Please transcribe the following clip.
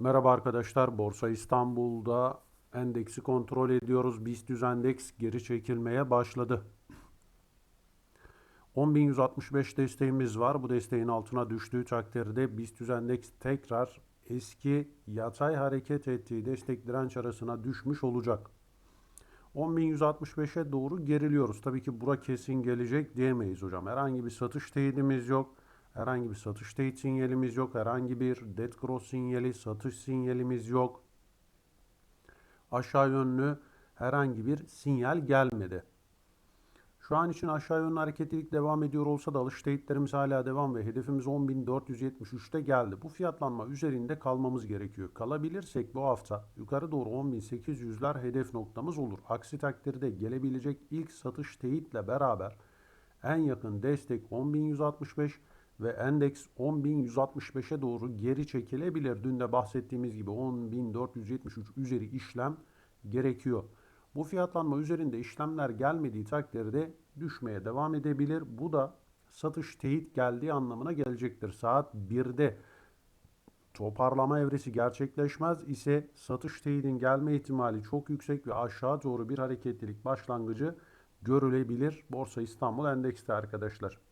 Merhaba arkadaşlar. Borsa İstanbul'da endeksi kontrol ediyoruz. BIST endeks geri çekilmeye başladı. 10.165 desteğimiz var. Bu desteğin altına düştüğü takdirde BIST endeks tekrar eski yatay hareket ettiği destek direnç arasına düşmüş olacak. 10.165'e doğru geriliyoruz. Tabii ki bura kesin gelecek diyemeyiz hocam. Herhangi bir satış teyidimiz yok. Herhangi bir satış teyit sinyalimiz yok. Herhangi bir dead cross sinyali, satış sinyalimiz yok. Aşağı yönlü herhangi bir sinyal gelmedi. Şu an için aşağı yönlü hareketlilik devam ediyor olsa da alış teyitlerimiz hala devam ve hedefimiz 10.473'te geldi. Bu fiyatlanma üzerinde kalmamız gerekiyor. Kalabilirsek bu hafta yukarı doğru 10.800'ler hedef noktamız olur. Aksi takdirde gelebilecek ilk satış teyitle beraber en yakın destek 10.165 ve endeks 10.165'e doğru geri çekilebilir. Dün de bahsettiğimiz gibi 10.473 üzeri işlem gerekiyor. Bu fiyatlanma üzerinde işlemler gelmediği takdirde düşmeye devam edebilir. Bu da satış teyit geldiği anlamına gelecektir. Saat 1'de toparlama evresi gerçekleşmez ise satış teyidin gelme ihtimali çok yüksek ve aşağı doğru bir hareketlilik başlangıcı görülebilir. Borsa İstanbul Endeks'te arkadaşlar.